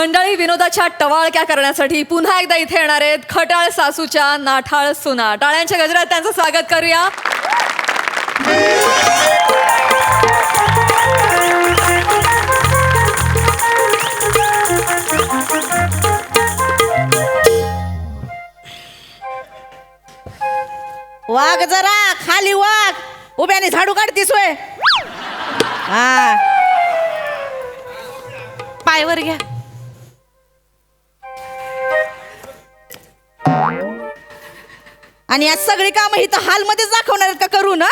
मंडळी विनोदाच्या टवाळक्या करण्यासाठी पुन्हा एकदा इथे येणार आहेत खटाळ सासूच्या नाठाळ सुना. टाळ्यांच्या गजरात त्यांचं स्वागत करूया. वाघ जरा खाली वाघ. उभ्याने झाडू काढतीस वय हा. पायवर घ्या. आणि आज सगळी कामं इथं हालमध्येच दाखवणार आहेत का करू ना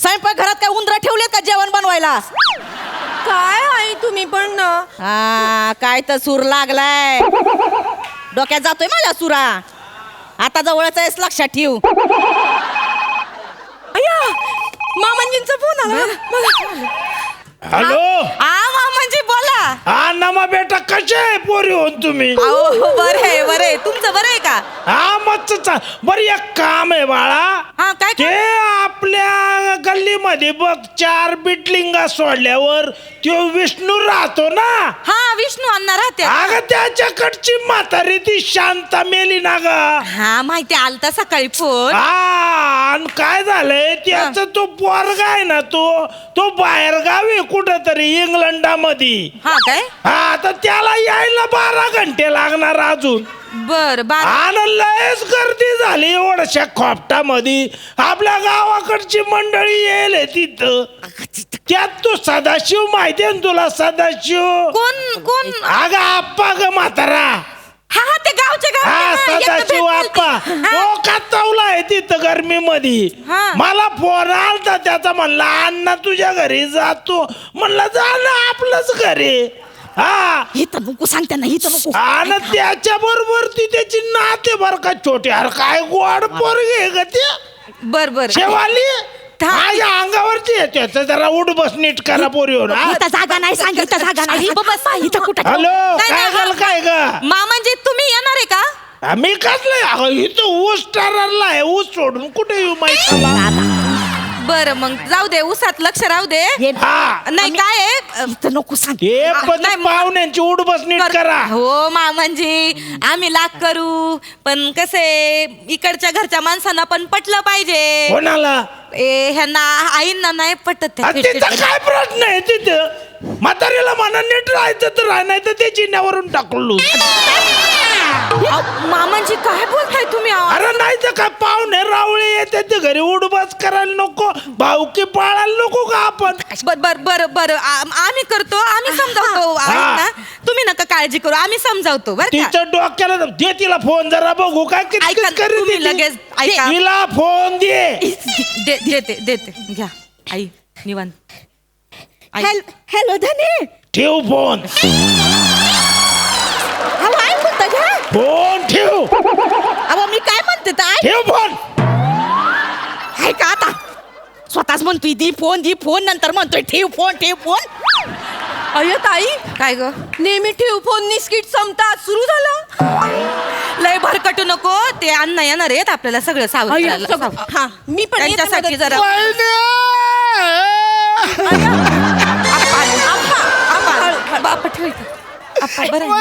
स्वयंपाक घरात काय उंदरा ठेवलेत का जेवण बनवायला? काय आई तुम्ही पण ना? हा काय तर सूर लागलाय. डोक्यात जातोय माझ्या सुरा. आता जवळच आहेस लक्षात ठेव. अय्या मामांजींचा फोन आला. हॅलो? आ हा? कसे आहे पोरी होऊन तुम्ही? अहो बरं आहे बरं आहे. तुमचं बरं आहे का? हा मस्त बरं एक काम आहे बाळा. हा काय ते आपल्या गल्लीमध्ये बघ चार बिटलिंगा सोडल्यावर तो विष्णू राहतो ना? हा विष्णू अण्णा राहते अगं त्याच्याकडची म्हातारी ती शांता मेली ना ग. हा माहिती आलता सकाळी फोन. हा आणि काय झालंय? त्याचा तो पोरगा आहे ना तो तो बाहेर गावी कुठं तरी इंग्लंडामध्ये. हा काय? हा तर त्याला यायला बारा घंटे लागणार अजून. बर बार आणि लयच गर्दी झाली एवढ्याशा खोपटामध्ये. आपल्या गावाकडची मंडळी येईल तिथं. त्यात तू सदाशिव माहिती आहे ना तुला सदाशिव? कोण कोण? अग आप्पा ग म्हातारा. हा हा ते गावचे गाव हा सदाशिव आप्पा. तो. तिथं गर्मी मध्ये हा. मला फोन आलता त्याचा म्हणला अण्णा तुझ्या घरी जातो म्हणलं जा ना आपलंच घरी. हा. नको सांग त्यांना इथं नको आणि त्याच्या बरोबर ती त्याची नाते बर का छोटे. अरे काय गोड पोरगी ग ते. बर बर. शेवाली माझ्या अंगावरती त्याचं जरा उठ बस नीट करा पोरी इथं जागा नाही सांग इथं जागा नाही. बस इथं कुठं हॅलो काय नाही, झालं काय ग? येणार मी कसलं? अगं इथं ऊस टारला आहे. ऊस सोडून कुठे येऊ माहिती बर मग जाऊ दे उसात लक्ष राहू दे. हे नाही काय आहे? नको सांग. हे पण नाही, पाहुण्यांची उठ बस नीट कर- करा. हो मामांजी आम्ही लाख करू. पण कसे इकडच्या घरच्या माणसांना पण पटलं पाहिजे. कोणाला? ए ह्यांना आईंना नाही पटत. काय प्रश्न आहे तिथं? म्हातारीला म्हणा नीट राहायचं तर राह नाही तर ते जिन्यावरून टाकलो मामांजी काय बोलताय तुम्ही? अरे नाही तर काय पाहुणे रावळे येते ते घरी उडबास करायला नको भाऊकी पाळायला नको का आपण बर बर बर बर आम- आम्ही करतो आम्ही समजावतो हा. तुम्ही नका काळजी करू आम्ही समजावतो बर का तिचं डोक्याला दे तिला फोन जरा बघू काय ऐका कितकित ना, करीत तुम्ही ती. लगेच ऐका. तिला फोन दे दे- देते देते घ्या आई निवांत आई. हॅल- हॅलो धनी ठेव फोन फोन ठेव. अहो मी काय म्हणते तर आई ठेव फोन. आहे का आता? स्वतःच म्हणतोय दी फोन दी फोन नंतर म्हणतोय ठेव फोन ठेव फोन. अय्यो ताई काय ग? नेहमी ठेव फोन निस्किट संपतात सुरू झालं. लय भरकटू नको ते अण्णा येणार आहेत आपल्याला सगळं सावध करायला. सावध. हा. मी पण येते त्यांच्यासाठी मदत- जरा आप्पा आले. आप्पा, बाप ठेव इथं. बरं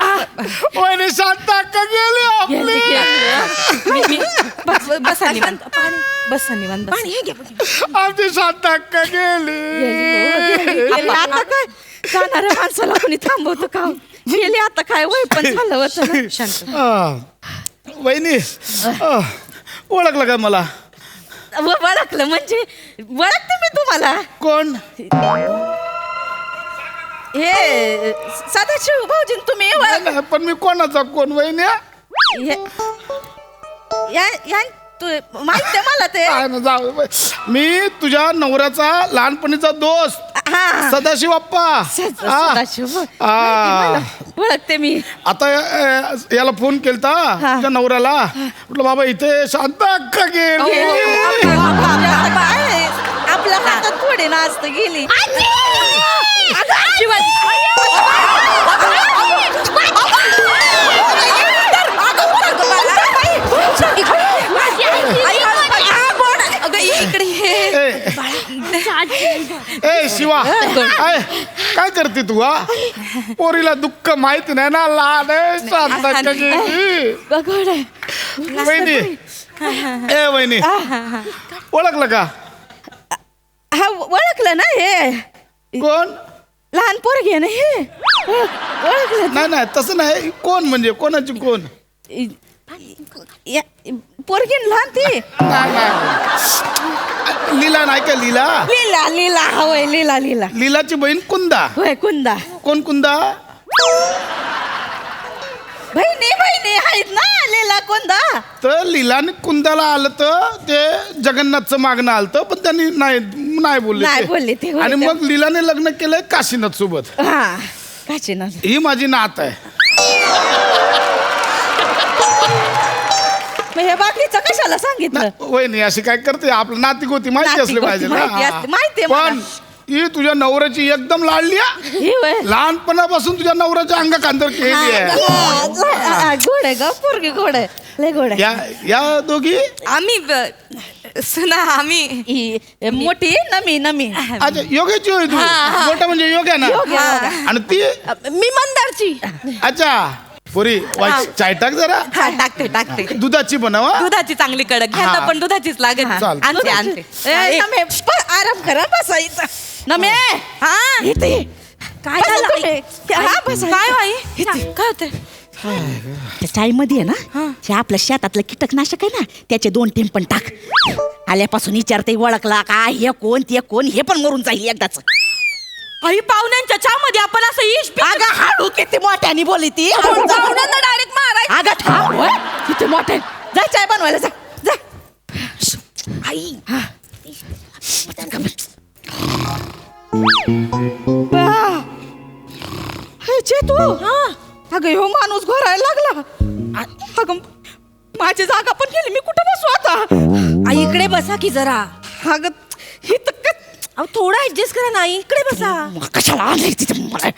आहे. वहिनी शांत अक्का गेली आपली मी- मी- बस बस- निवांत बसा निवांत बसा. पाणी हे घे बघ. आमची शांत अक्का गेली गेली आता काय जाणाऱ्या माणसाला कोणी थांबवतं का गेली आता काय वय पण झालं होतं ना. शांत आ, वहिनी आ, ओळखलं का मला व- ओळखलं म्हणजे ओळखते मी तुम्हाला कोण हे सदाशिव भाऊजी तुम्ही ओळख नाही, पण मी कोणाचा कोण वहिनी हे- या या तू- माहिती आहे मला ते. काय ना जाऊ बाई. मी तुझ्या नवऱ्याचा लहानपणीचा दोस्त हा. सदाशिव अप्पा. सद- सदाशिव माहिती. मला. ओळखते मी. आता अ, याला फोन केलता तुझ्या नवऱ्याला. म्हटलं बाबा इथे शांत अक्का गेली. आपल्या हातात थोडे नाचत गेली. अगं, इकडे ये. ए, ए. शिवा. काय काय करते तू हा? पोरीला दुःख माहिती नाही ना लहान आहे शांता वहिनी. ए वहिनी. ओळखलं का? हा ओळखलं ना हे. कोण? लहान पोरगी आहे ना हे? ओळख- ओळखलं नाही नाही तसं नाही. कोण म्हणजे? कोणाची कोण? या- पोरगी ना लहान ती? नाही, नाही. लीला नाही का लीला? लीला लीला. हवय लीला लीला. लीलाची बहीण कुंदा. होय कुंदा. कोण कुंदा? बहिणी बहिणी आहेत ना लीला कुंदा? तर लीलाने कुंदाला आलं तर ते जगन्नाथचं मागणं आलं पण त्यांनी नाही नाही बोलले नाही ते. बोलले ते, होय आणि. मग लीलाने लग्न केलंय काशीनाथ सोबत हा ना ही माझी नात आहे मग हे बाकीचं कशाला सांगितलं वहिनी अशी काय करते आपलं नातिक होती माहिती नातिक असली होती, पाहिजे ना माहिती. असते, माहिती आहे मला. पण ही तुझ्या नवऱ्याची एकदम लाडली आहे. हे लहानपणापासून तुझ्या नवऱ्याच्या अंग कांदर केली आहे हा, गोड आहे ग पोरगी गोड आहे लय गोड आहे या या दोघी? आम्ही ब- सुना आम्ही. ही मोठी नमी नमी. अच्छा योग्याची होय तू. मोठा म्हणजे योग्य ना? योग्य, योग्य. आणि ती? मी मंदारची. अच्छा. पुरी चाय टाक जरा. हा टाकते टाकते. दुधाची बनवा दुधाची चांगली कडक. घ्या हा. पण दुधाचीच लागेल. चालतं. आणते आणते. ए, नमे, प- आराम करा बसायचं नमे. हा. इथे. काय बसा झालं. हा बसा काय बाई काय होते त्या चाळीमध्ये आहे ना हे. आपल्या शेतातलं कीटकनाशक आहे ना त्याचे दोन टीम पण टाक. आल्यापासून विचारते ओळखला का हे कोण? ते कोण? हे पण मरून जाईल एकदाच. आई पाहुण्यांच्या चहामध्ये आपण असं इश अगं हाडू किती मोठ्याने बोली ती. डायरेक्ट मारायचं. अगं थांब होय. किती मोठे. जा चाय बनवायला जा. माझी जागा पण गेली. मी कुठं बसू आता? आई इकडे बसा की जरा. अगं हे तर क- अहो थोडा ऍडजस्ट करा ना. इकडे बसा. मग कशाला आणलंय तिथं? मला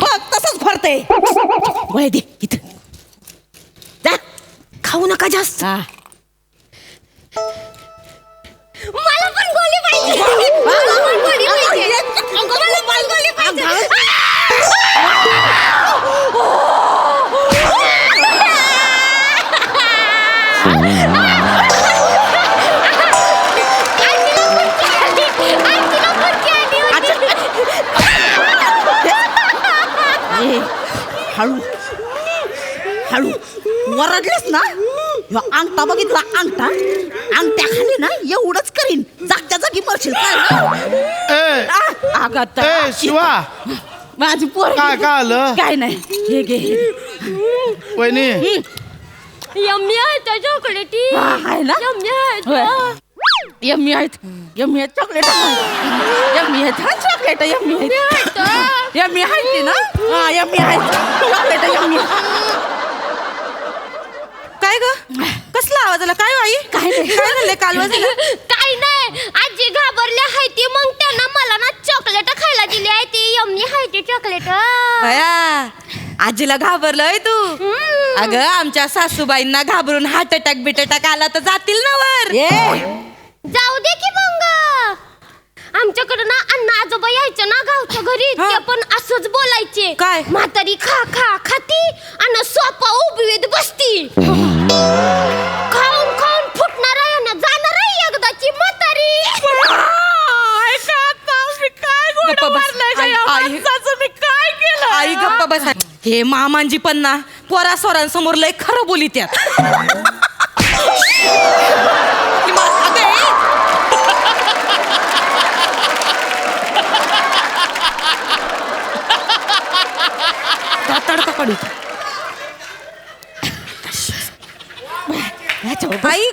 बघ तसंच भरते वय दे इथं. जा. खाऊ नका जास्त. हा मला पण गोली पाहिजे. मला पण गोली पाहिजे. मला पण गोली पाहिजे. हळू हळू. वरडलेस ना ह्यो अंगठा बघितला अंगठा. अंगठ्या खाली ना एवढंच करीन. जागच्या जागी मरशील काय ए अगं ए तर शिवा. माझी पोर काय काय आलं? काय नाही. हे घे हे. वहिनी. यम्मी आहे त्या चॉकलेटी हा, आहे ना? यम्मी आहेत होय. हो. यम्मी आहेत. यम्मी आहेत चॉकलेट यम्मी आहेत हा चॉकलेट यम्मी आहेत. यम्मी आहेत ती ना? हा यम्मी आहेत. चॉकलेट यम्मी काय ग? कसला आवाज आला? काय बाई काय नाही. काय झालं काल झालं काही नाही. आजी घाबरली आहे ती. मग त्यांना मला ना चॉकलेट खायला दिली आहे ती. यम्मी आहे ती चॉकलेट बया आजीला घाबरलंय तू. अगं आमच्या सासूबाईंना घाबरून हार्ट अटॅक बिट अटॅक आला तर जातील ना वर. ये. जाऊ दे की मग आमच्याकडे ना अण्णा आजोबा यायचे ना गावच्या घरी. हा. ते पण असंच बोलायचे. काय? म्हातारी खा खा खाती आणि सोपा उभीत बसती खाऊन खाऊन फुटणार आहे ना जाणार आहे एकदाची म्हातारी. गप्प बस. आई- आई- आई गप्प बस. हे मामांजी पण ना पोरा सोरांसमोर लय खरं बोली त्यात पडू. आई.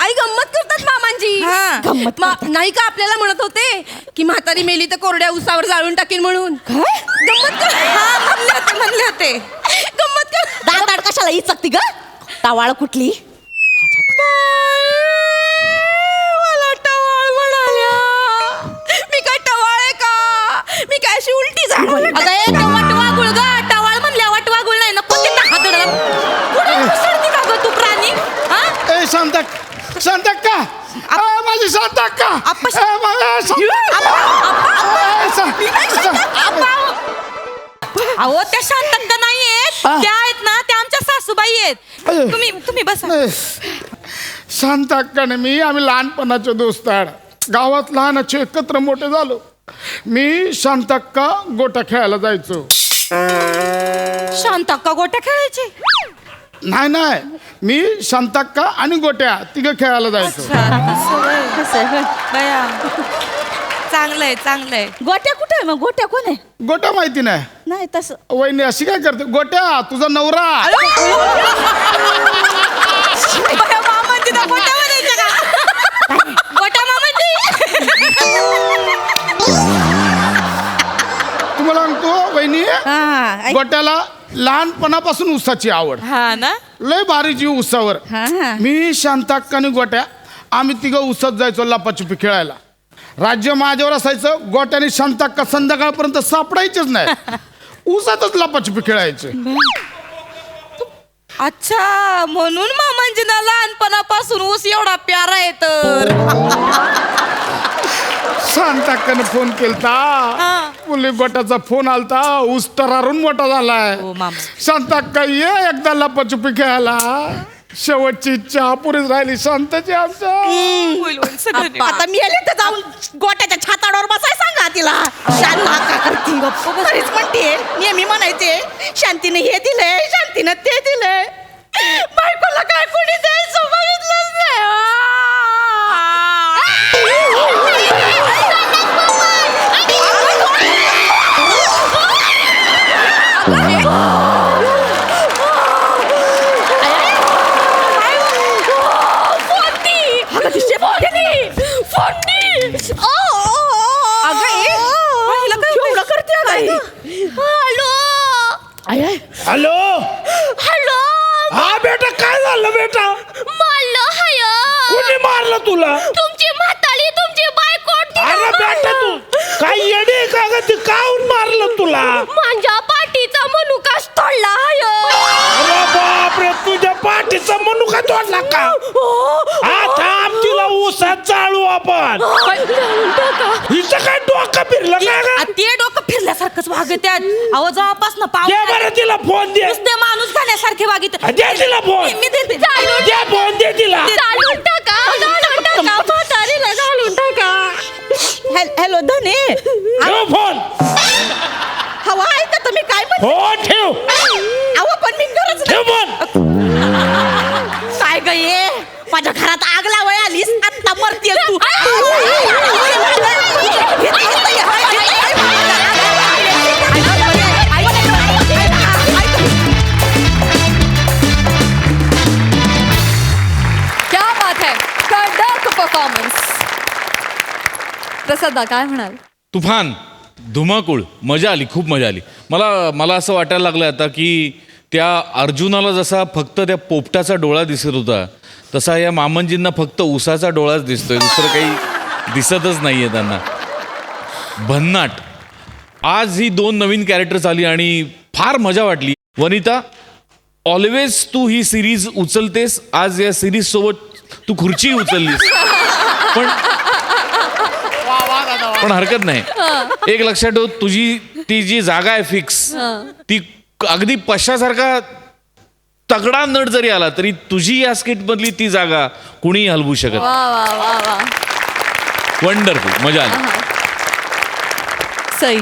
आई गंमत करतात मामांजी गंमत मा- नाही का आपल्याला म्हणत होते की म्हातारी मेली तर कोरड्या उसावर जाळून टाकीन म्हणून. गंमत कर. हा म्हणले होते म्हणले होते. गंमत कर. दाड कशाला इचकती ग? टावाळ कुठली? मला टवाळ म्हणाल्या. मी काय टवाळ आहे का? मी काय अशी उलटी झाड अगं ए, ते वटवा गुळ ग टवाळ म्हणल्या वटवा गुळ नाही ना कुठे घुसळती का ग तू प्राणी? हा? ए शांतक. शांतक का? अ, माझी शांत अक्का ए, मा- ए, शांत- ए, शा- शा- अहो त्या शांतक्का नाही आहेत. हा. त्या आहेत ना त्या आमच्या सासूबाई आहेत. तुम्ही तुम्ही बसा. शांत अक्काने मी आम्ही लहानपणाचे दोस्त आहे गावात लहानाचे एकत्र मोठे झालो. मी शांत अक्का गोटा खेळायला जायचो. शांतक्का गोट्या खेळायची? नाही नाही. मी शांताक्का आणि गोट्या तिघं खेळायला जायचो. बया. चांगलंय चांगलंय. गोट्या कुठे आहे मग? गोट्या कोण आहे? गोट्या माहिती नाही. नाही तसं. वहिनी अशी काय करते? गोट्या तुझा नवरा. हा ऐक. गोट्याला लहानपणापासून उसाची आवड. हा ना? लय भारी जीव उसावर. हा, हा. मी शांताक्का आणि गोट्या आम्ही तिघं उसत जायचो लपाछुपी खेळायला. राज्य माझ्यावर असायचं गोट्याने शांताक्का संध्याकाळपर्यंत सापडायचेच नाही. उसातच लपाछुपी खेळायचे. अच्छा म्हणून मामांजीना लहानपणापासून ऊस एवढा प्यारा आहे तर. शांताक्काने फोन केलता. हा. मुली गोट्याचा फोन आलता. ऊस तरारून मोठा झालाय. हो मामा. शांताक्का ये एकदा लपाछुपी खेळायला. शेवटची इच्छा पुरीच राहिली. शांताची आमच्या. होईल, होईल, सगळं नीट. आता मी आले तर जाऊन गोट्याच्या छाताडावर बसाय सांगा तिला. शांत का करती गप्प म्हणते नेहमी म्हणायचे शांतीने हे दिलंय शांतीनं ते दिलंय. बायकोला काय कोणी द्यायचं बघितलंच एवढं तुला माझ्या पाठीचा मनुकाच तोडला हाय अरे बापरे तुझ्या पाठीचा मनुका तोडला का? हा थांब तिला ऊसात जाळू आपण. हिचं काय डोकं फिरलं का ग? ते डोकं फिरल्यासारखंच वागत्यात अहो जवळपासून दे पाऊस बरं तिला फोन दे. नुसते माणूस झाल्यासारखे वागित दे तिला फोन मी देते. दे फोन दे तिला. घालून टाका. घालून टाका. म्हातारीला घालून टाका. हॅलो धने. ठेव फोन हवा आहे का तुम्ही? काय फोन ठेव. अहो पण मी गरज ठेव काय ग ये माझ्या घरात आग लावाय आलीस आत्ता मरतीये तू. क्या बात है। कडक परफॉर्मन्स प्रसादा काय म्हणाल? तुफान. धुमाकूळ. मजा आली खूप मजा आली. मला मला असं वाटायला लागलं आता की त्या अर्जुनाला जसा फक्त त्या पोपटाचा डोळा दिसत होता तसा या मामनजींना फक्त उसाचा डोळाच दिसतोय. दुसरं काही दिसतच नाही आहे त्यांना. भन्नाट. आज ही दोन नवीन कॅरेक्टर्स आली आणि फार मजा वाटली. वनिता ऑलवेज तू ही सिरीज उचलतेस आज या सिरीज सोबत तू खुर्ची उचललीस. पण पण हरकत नाही. एक लक्षात ठेव तुझी ती जी जागा आहे फिक्स ती अगदी पशासारखा तगडा नट जरी आला तरी तुझी या स्किट मधली ती जागा कुणीही हलवू शकत वा वा वा वा. वंडरफुल मजा आली. सई.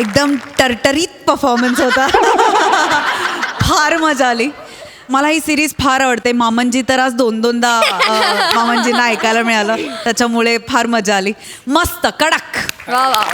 एकदम टरटरीत परफॉर्मन्स होता. फार मजा आली. मला ही सिरीज फार आवडते. मामनजी तर आज दोन दोनदा अं, मामनजींना ऐकायला मिळालं. त्याच्यामुळे फार मजा आली. मस्त कडक. वा वा वा.